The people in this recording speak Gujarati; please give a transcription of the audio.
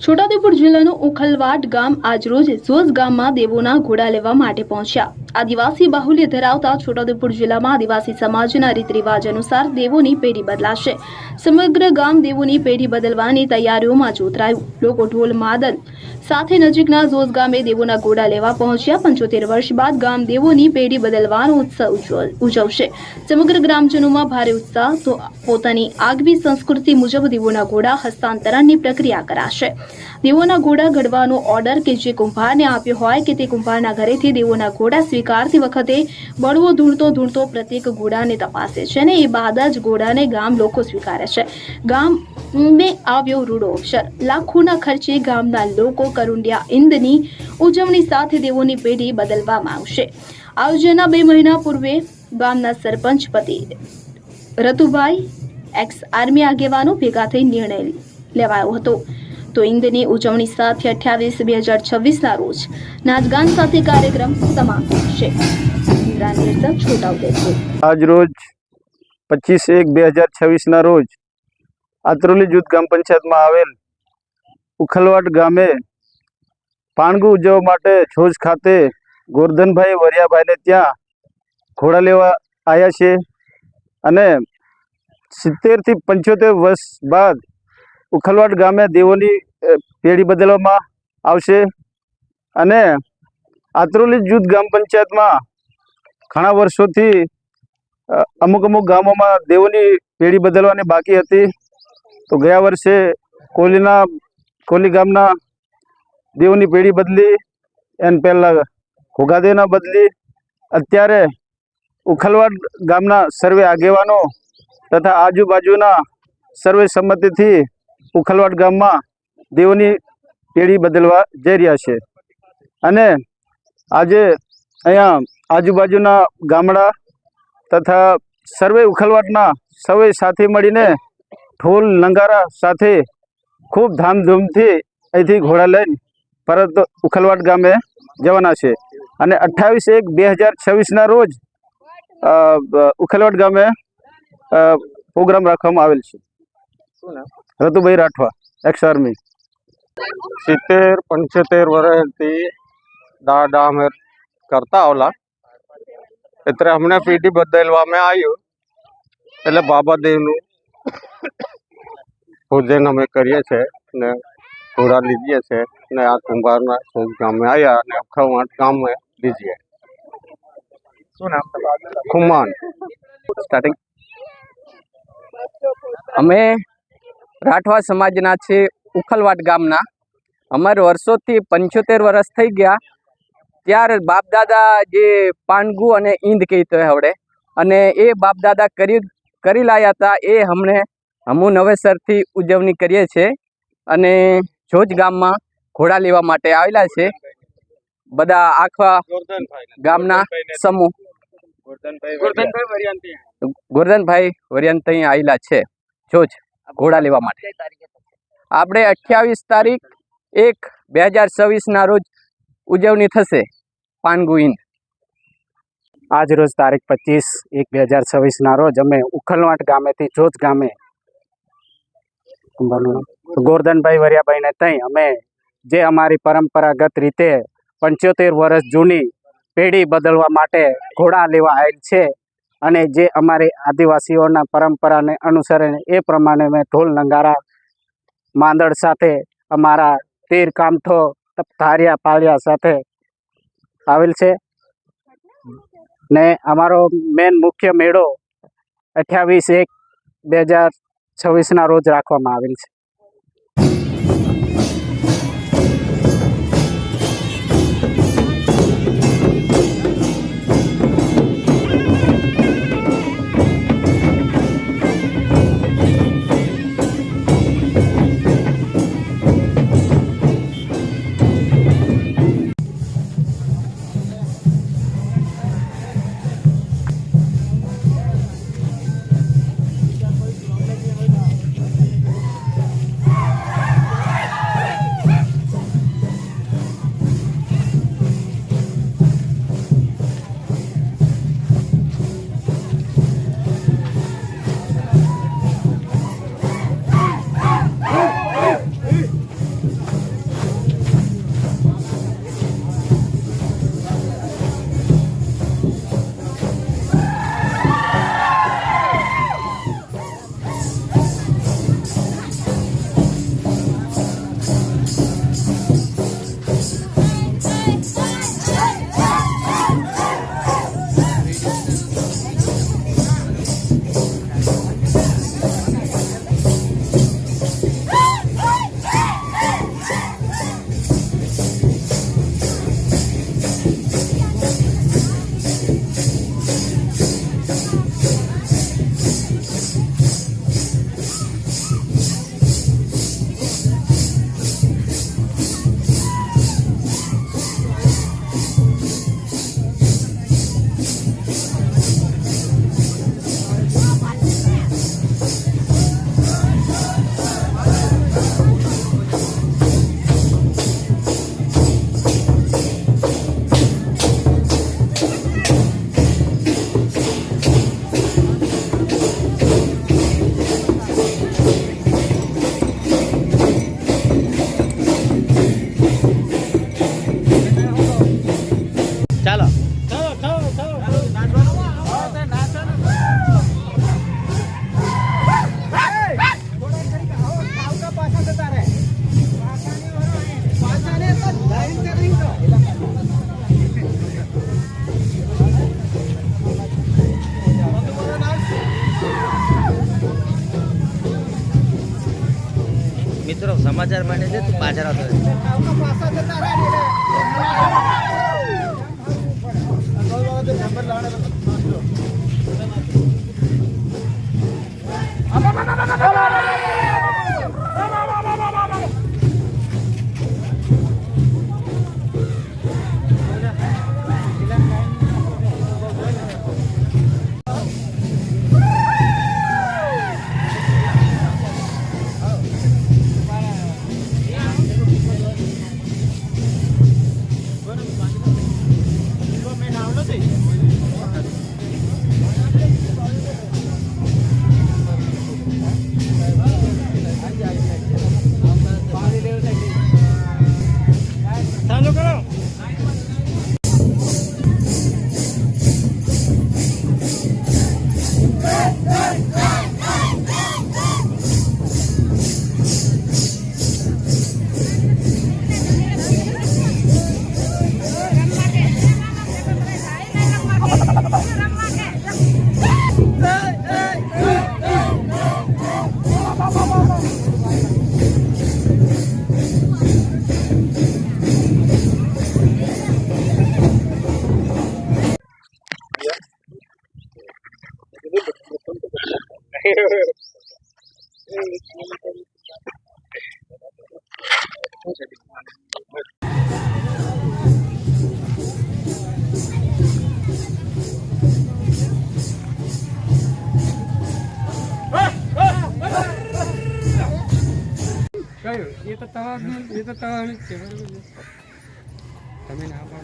છોટાઉદેપુર જિલ્લાનું ઉખલવાટ ગામ આજરોજ ઝોઝ ગામમાં દેવોના ઘોડા લેવા માટે પહોંચ્યા. આદિવાસી બાહુલ્ય ધરાવતા છોટાઉદેપુર જિલ્લામાં આદિવાસી સમાજના રીત રિવાજ અનુસાર દેવોની પેઢી બદલાશે. સમગ્ર ગામ દેવોની પેઢી બદલવાની તૈયારીઓમાં જોતરાયું. લોકો ઢોલ, માદલ સાથે નજીકના ઝોઝ ગામે દેવોના ઘોડા લેવા પહોંચ્યા. પંચોતેર વર્ષ બાદ ગામ દેવોની પેઢી બદલવાનો ઉત્સવ ઉજવ- ઉજવશે. સમગ્ર ગ્રામજનોમાં ભારે ઉત્સાહ, તો પોતાની આગવી સંસ્કૃતિ મુજબ દેવોના ઘોડા હસ્તાંતરણની પ્રક્રિયા કરાશે. દેવોના ઘોડા ઘડવાનો ઓર્ડર કે જે કુંભારને આપ્યો હોય કે તે કુંભારના ઘરેથી દેવોના ઘોડા સ્વીકારતી વખતે બળવો ધૂણતો ધૂણતો પ્રત્યેક ઘોડાને તપાસે છે અને એ બાદ જ ઘોડાને ગામ લોકો સ્વીકારે છે. ગામ મેં આવ્યો રૂડો અક્ષર. લાખોના ખર્ચે ગામના લોકો કરુંડિયા ઇંદની ઉજવણી સાથે દેવોની પેઢી બદલવામાં આવશે. આયોજનના બે મહિના પૂર્વે ગામના સરપંચ પતિ રતુભાઈ એક્સ આર્મી આગેવાનો ભેગા થઈ નિર્ણય લેવાયો હતો. તો ઇંદની ઉજવણી સાથે અઠ્યાવીસ, બે હજાર છવ્વીસના રોજ નાચગાન સાથે કાર્યક્રમ સમાપ્ત થશે આજ રોજ પચીસ એક, બે હજાર છવ્વીસના રોજ આત્રોલી જૂથ ગ્રામ પંચાયતમાં આવેલ ઉખલવાટ ગામે પાણગુ ઉજવવા માટે છોજ ખાતે ગોરધનભાઈ વરિયાભાઈને ત્યાં ઘોડા લેવા આવ્યા છે. અને સિત્તેરથી પંચોતેર વર્ષ બાદ ઉખલવાટ ગામે દેવોની પેઢી બદલવામાં આવશે. અને આત્રોલી જૂથ ગ્રામ પંચાયતમાં ઘણા વર્ષોથી અમુક અમુક ગામોમાં દેવોની પેઢી બદલવાની બાકી હતી. તો ગયા વર્ષે કોલીના, કોલી ગામના દેવોની પેઢી બદલી, એને પહેલાં ઘોઘાદેવના બદલી, અત્યારે ઉખલવાડ ગામના સર્વે આગેવાનો તથા આજુબાજુના સર્વે સંમતિથી ઉખલવાડ ગામમાં દેવોની પેઢી બદલવા જઈ રહ્યા છે. અને આજે અહીંયા આજુબાજુના ગામડા તથા સર્વે ઉખલવાટના સૌએ સાથે મળીને ઢોલ નંગારા સાથે ખૂબ ધામધૂમથી અહીંથી ઘોડા લઈને પરત ઉખલવાટ ગામે જવાના છે. અને અઠ્ઠાવીસ એક બે હજાર છવ્વીસના રોજ બ- ગામે પ્રોગ્રામ રાખવામાં આવેલ છે. રતુભાઈ રાઠવા એક્સ આર્મી સિત્તેર પંચોતેર વર્ષથી દાદા અમે કરતા ઓલા. એટલે અમને બદલવા બદલવામાં આવ્યું. એટલે બાબાદેવનું પૂજન અમે કરીએ છીએ ને ઘોડા લીધીએ છીએ. ને આ કુંભારના ગામે આવ્યા અને અખવાટ ગામે લીધીએ શું નામ ખુમાન. સ્ટાર્ટિંગ અમે રાઠવા સમાજના છે ઉખલવાટ ગામના. અમારે વર્ષોથી પંચોતેર વર્ષ થઈ ગયા. ત્યારે બાપદાદા જે પાંડગુ અને ઈંદ કહેતો હોય હવડે અને એ બાપદાદા કરી કરી લાયા હતા એ હમણે હમું નવેસરથી ઉજવણી કરીએ છીએ. અને જોજ ગામમાં ઘોડા લેવા માટે આવેલા છે. બધા આખા ગામના સમૂહ. ગોરધનભાઈ વરિયંત અહીં આવેલા છે. જોજ ઘોડા લેવા માટે. આપણે અઠ્યાવીસ તારીખ એક બે હજાર છવ્વીસના રોજ ઉજવણી થશે પાનગુઈન આજ રોજ તારીખ પચીસ એક બે હજાર છવ્વીસના રોજ અમે ઉખલવાટ ગામેથી જોજ ગામે. બોલો. ગોરધનભાઈ વરિયાભાઈને ત્યાં અમે જે અમારી પરંપરાગત રીતે પંચોતેર વર્ષ જૂની પેઢી બદલવા માટે ઘોડા લેવા આવેલ છે અને જે અમારી આદિવાસીઓના પરંપરાને અનુસરીને એ પ્રમાણે મેં ઢોલ નંગારા, માંદળ સાથે અમારા તીર કામઠો ધારિયા પાળિયા સાથે આવેલ છે. ને અમારો મેન મુખ્ય મેળો અઠ્યાવીસ એક બે હજાર છવ્વીસના રોજ રાખવામાં આવેલ છે. મિત્રો સમાચાર માટે છે તું પાછળ આવતો કયું? એ તો તમારું એ તો તમારું જ છે બરાબર તમે ના તો